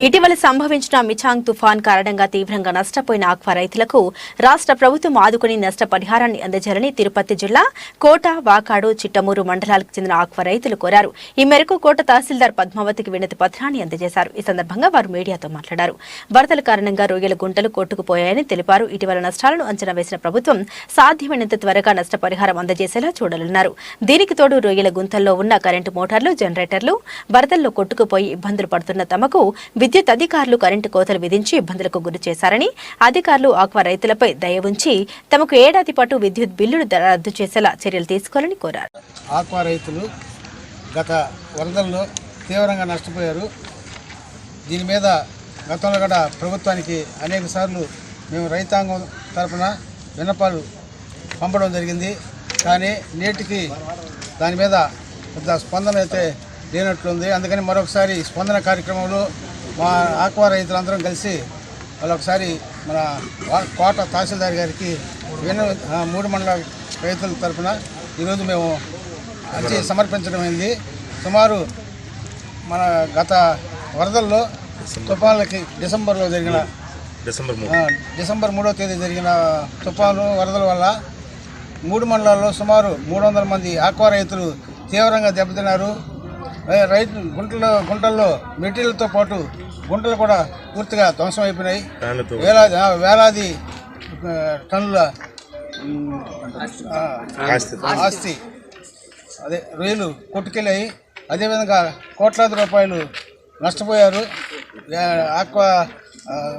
ఇటీవల సంభవించిన మిచాంగ్ తుఫాన్ కారణంగా తీవ్రంగా నష్టపోయిన ఆక్వా రైతులకు రాష్ట్ర ప్రభుత్వం ఆదుకుని నష్టపరిహారాన్ని అందజేయాలని తిరుపతి జిల్లా కోట వాకాడు చిట్టమూరు మండలాలకు చెందిన ఆక్వా రైతులు కోరారు. ఈ మేరకు కోట తహసీల్దార్ పద్మావతికి వినతి పత్రాన్ని అందజేశారు. ఈ సందర్భంగా వారు మీడియాతో మాట్లాడారు. వరదల కారణంగా రొయ్యల గుంటలు కొట్టుకుపోయాయని తెలిపారు. ఇటీవల నష్టాలను అంచనా వేసిన ప్రభుత్వం సాధ్యమైనంత త్వరగా నష్టపరిహారం అందజేసేలా చూడాలన్నారు. దీనికి తోడు రొయ్యల గుంతల్లో ఉన్న కరెంటు మోటార్లు జనరేటర్లు వరదల్లో కొట్టుకుపోయి ఇబ్బందులు పడుతున్న తమకు విద్యుత్ అధికారులు కరెంటు కోతలు విధించి ఇబ్బందులకు గురి చేశారని అధికారులు ఆక్వా రైతులపై దయ ఉంచి తమకు ఏడాది పాటు విద్యుత్ బిల్లులు రద్దు చేసేలా చర్యలు తీసుకోవాలని కోరారు. ఆక్వా రైతులు గత వరదల్లో తీవ్రంగా నష్టపోయారు. దీని మీద గతంలో కూడా ప్రభుత్వానికి అనేక సార్లు మేము రైతాంగం తరఫున విన్నపాలు పంపడం జరిగింది. కానీ నేటికి దాని మీద పెద్ద స్పందన అయితే లేనట్లుంది. అందుకని మరొకసారి స్పందన కార్యక్రమంలో మా ఆక్వా రైతులందరం కలిసి వాళ్ళొకసారి మన వా- కోట తహసీల్దార్ గారికి మూడు మండల రైతుల తరపున ఈరోజు మేము అర్జీ సమర్పించడం అయింది. సుమారు మన గత వరదల్లో తుఫాన్లకి డిసెంబర్లో జరిగిన డిసెంబర్ డిసెంబర్ మూడో తేదీ జరిగిన తుఫాను వరదల వల్ల మూడు మండలాల్లో సుమారు మూడు వందల మంది ఆక్వా రైతులు తీవ్రంగా దెబ్బతిన్నారు. రైతు గుంటల్లో గుంటల్లో మెటీరియల్తో పాటు గుంటలు కూడా పూర్తిగా ధ్వంసం అయిపోయినాయి. వేలాది వేలాది టన్నుల ఆస్తి. ఆస్తి. అదే రొయ్యలు కొట్టుకెళ్ళాయి. అదేవిధంగా కోట్లాది రూపాయలు నష్టపోయారు. ఆక్వా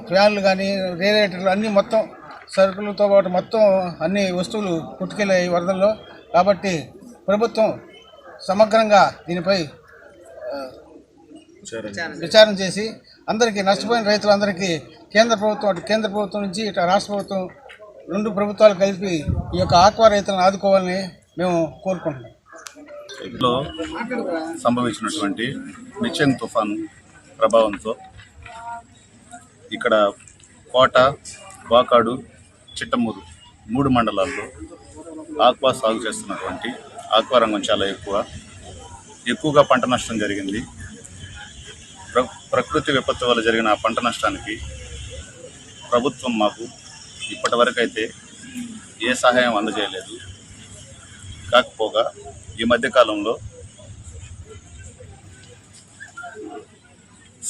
ఫ్యాన్లు కానీ రేడియేటర్లు అన్నీ మొత్తం సరుకులతో పాటు మొత్తం అన్ని వస్తువులు కొట్టుకెళ్ళాయి వరదల్లో. కాబట్టి ప్రభుత్వం సమగ్రంగా దీనిపై విచారణ చేసి. అందరికీ నష్టపోయిన రైతులందరికీ కేంద్ర ప్రభుత్వం అటు కేంద్ర ప్రభుత్వం నుంచి ఇటు రాష్ట్ర ప్రభుత్వం రెండు ప్రభుత్వాలు కలిపి ఈ యొక్క ఆక్వా రైతులను ఆదుకోవాలని మేము కోరుకుంటున్నాం. లో సంభవించినటువంటి మిచెంగ్ తుఫాను ప్రభావంతో ఇక్కడ కోట వాకాడు చిట్టమూరు మూడు మండలాల్లో ఆక్వా సాగు చేస్తున్నటువంటి ఆక్వా రంగం చాలా ఎక్కువ. ఎక్కువగా పంట నష్టం జరిగింది. ప్ర ప్రకృతి విపత్తు వల్ల జరిగిన పంట నష్టానికి ప్రభుత్వం మాకు ఇప్పటివరకైతే ఏ సహాయం అందజేయలేదు. కాకపోగా ఈ మధ్యకాలంలో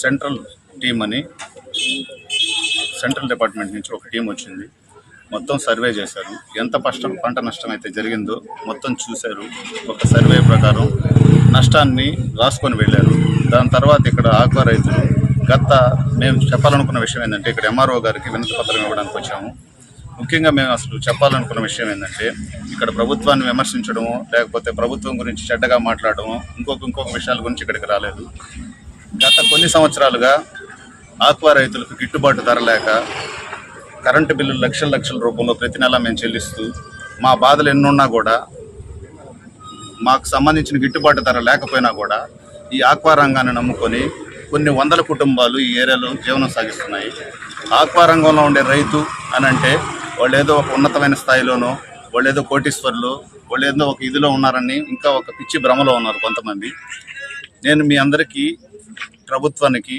సెంట్రల్ టీం అని సెంట్రల్ డిపార్ట్మెంట్ నుంచి ఒక టీం వచ్చింది. మొత్తం సర్వే చేశారు. ఎంత కష్టం పంట నష్టం అయితే జరిగిందో మొత్తం చూశారు. ఒక సర్వే ప్రకారం నష్టాన్ని రాసుకొని వెళ్ళారు. దాని తర్వాత ఇక్కడ ఆక్వా రైతులు గత మేము చెప్పాలనుకున్న విషయం ఏంటంటే ఇక్కడ ఎంఆర్ఓ గారికి వినతి పత్రం ఇవ్వడానికి వచ్చాము. ముఖ్యంగా మేము అసలు చెప్పాలనుకున్న విషయం ఏంటంటే ఇక్కడ ప్రభుత్వాన్ని విమర్శించడము లేకపోతే ప్రభుత్వం గురించి చెడ్డగా మాట్లాడడము ఇంకొక ఇంకొక విషయాల గురించి ఇక్కడికి రాలేదు. గత కొన్ని సంవత్సరాలుగా ఆక్వా రైతులకు గిట్టుబాటు ధర లేక కరెంటు బిల్లులు లక్షల లక్షల రూపంలో ప్రతి నెల మేము చెల్లిస్తూ మా బాధలు ఎన్నున్నా కూడా మాకు సంబంధించిన గిట్టుబాటు ధర లేకపోయినా కూడా ఈ ఆక్వా రంగాన్ని నమ్ముకొని కొన్ని వందల కుటుంబాలు ఈ ఏరియాలో జీవనం సాగిస్తున్నాయి. ఆక్వా రంగంలో ఉండే రైతు అని అంటే వాళ్ళు ఏదో ఒక ఉన్నతమైన స్థాయిలోనో వాళ్ళు ఏదో కోటీశ్వర్లు వాళ్ళు ఏదో ఒక ఇదిలో ఉన్నారని ఇంకా ఒక పిచ్చి భ్రమలో ఉన్నారు కొంతమంది. నేను మీ అందరికీ ప్రభుత్వానికి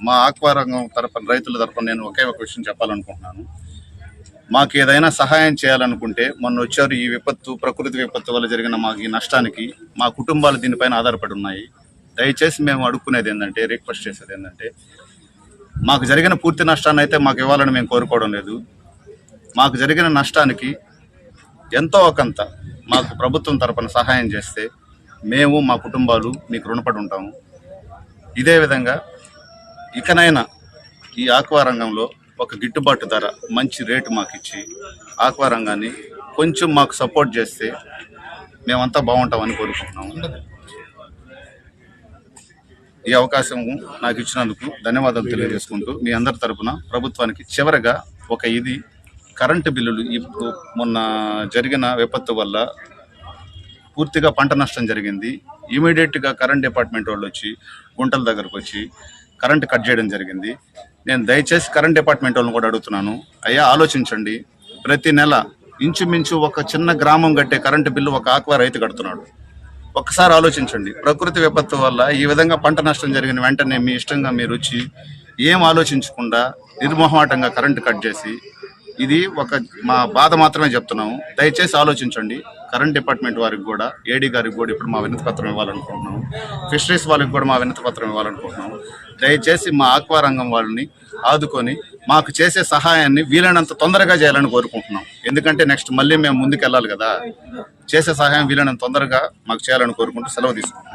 మా ఆక్వా రంగం తరపున రైతుల తరపున నేను ఒకే ఒక విషయం చెప్పాలనుకుంటున్నాను. మాకు ఏదైనా సహాయం చేయాలనుకుంటే మొన్న వచ్చారు ఈ విపత్తు ప్రకృతి విపత్తు వల్ల జరిగిన మాకు ఈ నష్టానికి మా కుటుంబాలు దీనిపైన ఆధారపడి ఉన్నాయి. దయచేసి మేము అడుక్కునేది ఏంటంటే రిక్వెస్ట్ చేసేది ఏంటంటే మాకు జరిగిన పూర్తి నష్టాన్ని అయితే మాకు ఇవ్వాలని మేము కోరుకోవడం లేదు. మాకు జరిగిన నష్టానికి ఎంతో ఒకంత మాకు ప్రభుత్వం తరపున సహాయం చేస్తే మేము మా కుటుంబాలు మీకు రుణపడి ఉంటాము. ఇదే విధంగా ఇకనైనా ఈ ఆక్వా రంగంలో ఒక గిట్టుబాటు ధర మంచి రేటు మాకు ఇచ్చి ఆక్వా రంగాన్ని కొంచెం మాకు సపోర్ట్ చేస్తే మేమంతా బాగుంటామని కోరుకుంటున్నాము. ఈ అవకాశం నాకు ఇచ్చినందుకు ధన్యవాదాలు తెలియజేసుకుంటూ మీ అందరి తరఫున ప్రభుత్వానికి చివరగా ఒక ఇది కరెంటు బిల్లులు ఇప్పుడు మొన్న జరిగిన విపత్తు వల్ల పూర్తిగా పంట నష్టం జరిగింది. ఇమీడియట్గా కరెంట్ డిపార్ట్మెంట్ వాళ్ళు వచ్చి గుంటల దగ్గరకు వచ్చి కరెంట్ కట్ చేయడం జరిగింది. నేను దయచేసి కరెంట్ డిపార్ట్మెంట్ వాళ్ళని కూడా అడుగుతున్నాను. అయ్యా ఆలోచించండి. ప్రతి నెల ఇంచుమించు ఒక చిన్న గ్రామం కట్టే కరెంటు బిల్లు ఒక ఆక్వా రైతు కడుతున్నాడు. ఒక్కసారి ఆలోచించండి. ప్రకృతి విపత్తు వల్ల ఈ విధంగా పంట నష్టం జరిగిన వెంటనే మీ ఇష్టంగా మీరు వచ్చి ఏం ఆలోచించకుండా నిర్మోహమాటంగా కరెంటు కట్ చేసి ఇది ఒక మా బాధ మాత్రమే చెప్తున్నాము. దయచేసి ఆలోచించండి. కరెంట్ డిపార్ట్మెంట్ వారికి కూడా ఏడీ గారికి కూడా ఇప్పుడు మా వినతి పత్రం ఇవ్వాలనుకుంటున్నాము. ఫిషరీస్ వాళ్ళకి కూడా మా వినతి పత్రం ఇవ్వాలనుకుంటున్నాము. దయచేసి మా ఆక్వా రంగం వాళ్ళని ఆదుకొని మాకు చేసే సహాయాన్ని వీలైనంత తొందరగా చేయాలని కోరుకుంటున్నాం ఎందుకంటే నెక్స్ట్ మళ్ళీ మేము ముందుకు వెళ్ళాలి కదా. చేసే సహాయం వీలైనంత తొందరగా మాకు చేయాలని కోరుకుంటూ సెలవు తీసుకుంటున్నాం